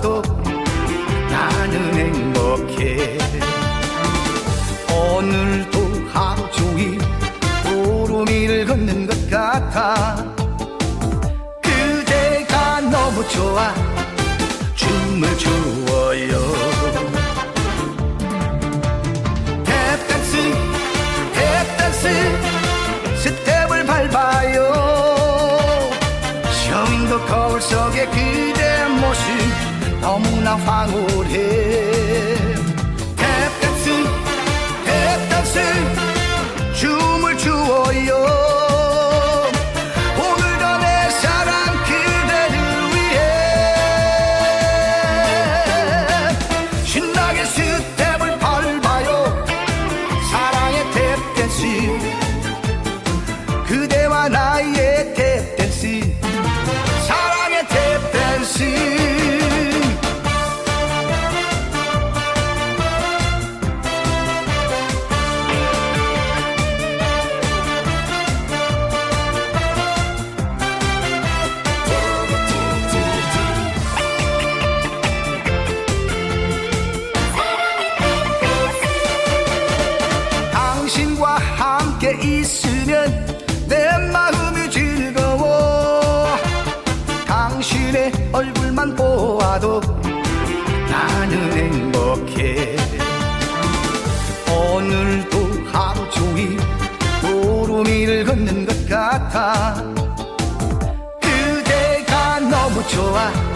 봐도 나는 행복해. 오늘도 하루 종일 구름을 걷는 것 같아. 그대가 너무 좋아 춤을 추어요. 탭댄스 탭댄스 스텝을 밟아요. 처음도 거울 속에 그대 모습. 너무나 황홀해. 탭댄스 탭댄스 춤을 추어요. 그대와 나의 탭댄스. 사랑의 탭댄스 있으면 내 마음이 즐거워. 당신의 얼굴만 보아도 나는 행복해. 오늘도 하루 종일 도루미를 걷는 것 같아. 그대가 너무 좋아